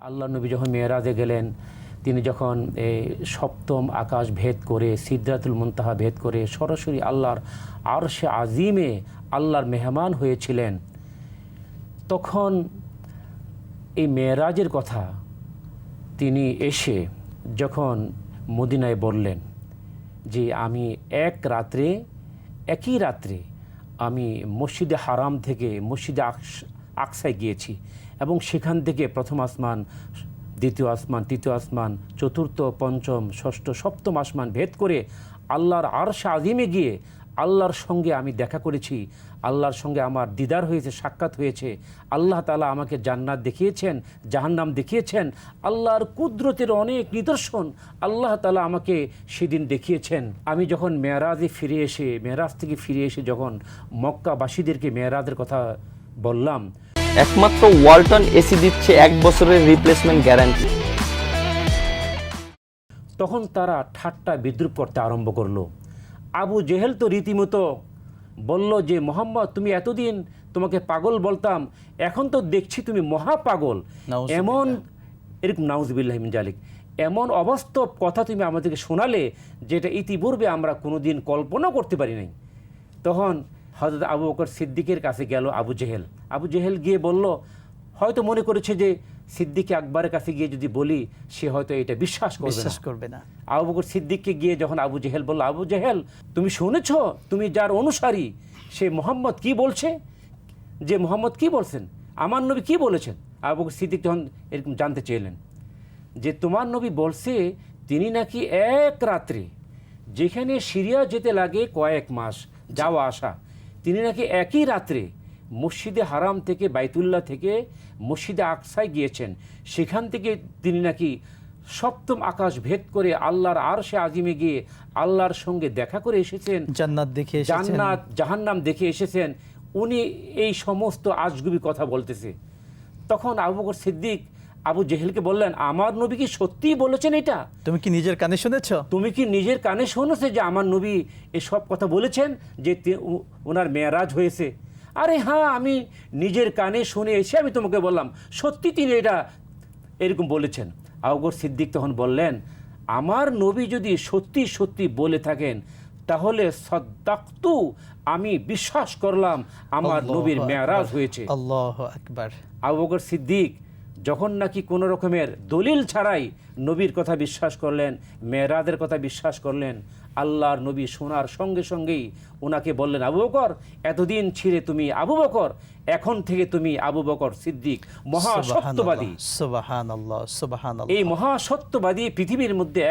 আল্লাহ নবী যখন মেয়েরাজে গেলেন, তিনি যখন এই সপ্তম আকাশ ভেদ করে সিদ্ধাতুল মুনতাহা ভেদ করে সরাসরি আল্লাহর আরশে আজিমে আল্লাহর মেহমান হয়েছিলেন, তখন এই মেয়েরাজের কথা তিনি এসে যখন মদিনায় বললেন যে, আমি এক রাত্রে, একই রাত্রে আমি মসজিদে হারাম থেকে মসজিদে আকস- আকসায় গিয়েছি। এবং সেখান থেকে প্রথম আসমান, দ্বিতীয় আসমান, তৃতীয় আসমান, চতুর্থ, পঞ্চম, ষষ্ঠ, সপ্তম আসমান ভেদ করে আল্লাহর আরশে আজিমে গিয়ে আল্লাহর সঙ্গে আমি দেখা করেছি। আল্লাহর সঙ্গে আমার দিদার হয়েছে, সাক্ষাৎ হয়েছে। আল্লাহ তালা আমাকে জান্নাত দেখিয়েছেন, জাহান্নাম দেখিয়েছেন। আল্লাহর কুদরতের অনেক নিদর্শন আল্লাহ তালা আমাকে সেদিন দেখিয়েছেন। আমি যখন মেয়ারাজে ফিরে এসে মেয়ারাজ থেকে ফিরে এসে যখন মক্কাবাসীদেরকে মেয়ারাজের কথা বললাম একমাত্র ওয়ালটন এসি দিচ্ছে এক বছরের রিপ্লেসমেন্ট গ্যারান্টি তখন তারা ঠাট্টা বিদ্রুপ করতে আরম্ভ করল। আবু জেহেল তো রীতিমতো বলল যে মোহাম্মদ তুমি এতদিন তোমাকে পাগল বলতাম এখন তো দেখছি তুমি মহা পাগল। এমন এরকম নাউজবিল্লাহমিন জালিক। এমন অবাস্তব কথা তুমি আমাদেরকে শোনালে যেটা ইতিপূর্বে আমরা কোনোদিন কল্পনা করতে পারি নাই। তখন হজরত আবু বকর সিদ্দিকের কাছে গেল আবু জেহেল। আবু জেহেল গিয়ে বলল হয়তো মনে করেছে যে সিদ্দিকে আকবরের কাছে গিয়ে যদি বলি সে হয়তো এটা বিশ্বাস করবে না। বিশ্বাস করবে না। আবু বকর সিদ্দিককে গিয়ে যখন আবু জেহেল বলল আবু জেহেল তুমি শুনেছ? তুমি যার অনুসারী সে মোহাম্মদ কি বলছে? যে মোহাম্মদ কি বলছেন? আমার নবী কি বলেছেন? আবু বকর সিদ্দিক যখন এরকম জানতে চেয়েলেন যে তোমার নবী বলছে তিনি নাকি এক রাত্রে যেখানে সিরিয়া যেতে লাগে কয়েক মাস যাওয়া আসা তিনি নাকি একই রাত্রে মসজিদে হারাম থেকে বাইতুল্লাহ থেকে মসজিদে আকসায় গিয়েছেন। সেখান থেকে তিনি নাকি সপ্তম আকাশ ভেদ করে আল্লাহর আর সে আজিমে গিয়ে আল্লাহর সঙ্গে দেখা করে এসেছেন জান্নাত দেখে জান্নাত জাহান্নাম দেখে এসেছেন। উনি এই সমস্ত আজগুবি কথা বলতেছে। তখন আবু বকর সিদ্দিক আবু জেহেলকে বললেন আমার নবী কি সত্যিই বলেছেন এটা? তুমি কি নিজের কানে শুনেছ? তুমি কি নিজের কানে শুনেছে যে আমার নবী এসব কথা বলেছেন যে ওনার মেয়ারাজ হয়েছে? আরে হ্যাঁ আমি নিজের কানে শুনে এসে আমি তোমাকে বললাম সত্যি তিনি এটা এরকম বলেছেন। আউগর সিদ্দিক তখন বললেন আমার নবী যদি সত্যি সত্যি বলে থাকেন তাহলে সদ্দাক্তু আমি বিশ্বাস করলাম আমার নবীর মেয়ারাজ হয়েছে। আল্লাহ আকবার। আবু বকর সিদ্দিক যখন নাকি কোনো রকমের দলিল ছাড়াই নবীর কথা বিশ্বাস করলেন মেয়েরাদের কথা বিশ্বাস করলেন আল্লাহর নবী শোনার সঙ্গে সঙ্গেই ওনাকে বললেন আবু বকর এতদিন ছিঁড়ে তুমি আবু বকর এখন থেকে তুমি আবু বকর সিদ্দিক মহাসত্যবাদী এই মহাসত্যবাদী পৃথিবীর মধ্যে